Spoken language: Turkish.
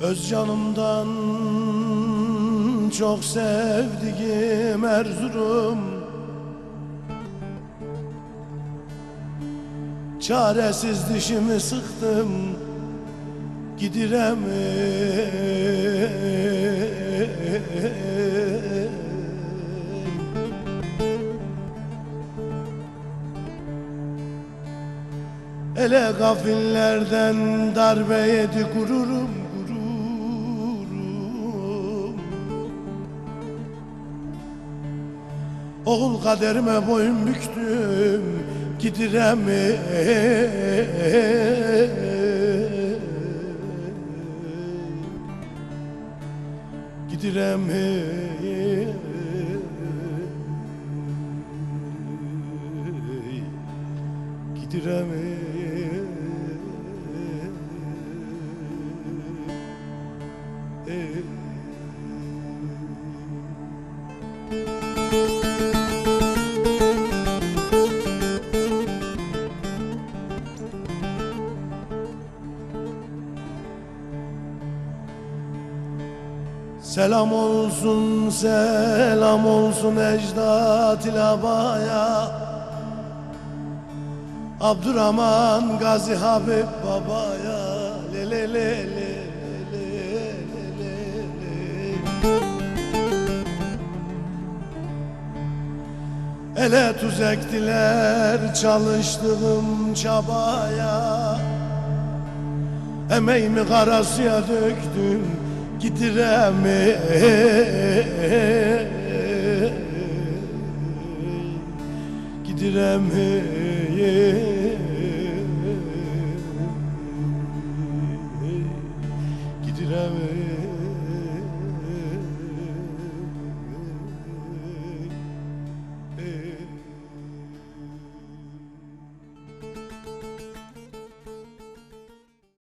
Öz canımdan çok sevdiğim Erzurum. Çaresiz dişimi sıktım Gidirem Ele gafillerden darbe yedi gururum Oğul kaderime boyun büktüm Gidirem Gidirem Gidirem Selam olsun, selam olsun ecdat ilabaya Abdurrahman Gazi Habib babaya. Le le le le le le le le. Ele tuz ektiler çalıştığım çabaya. Emeğimi karasıya döktüm gidirəm gidirəm hey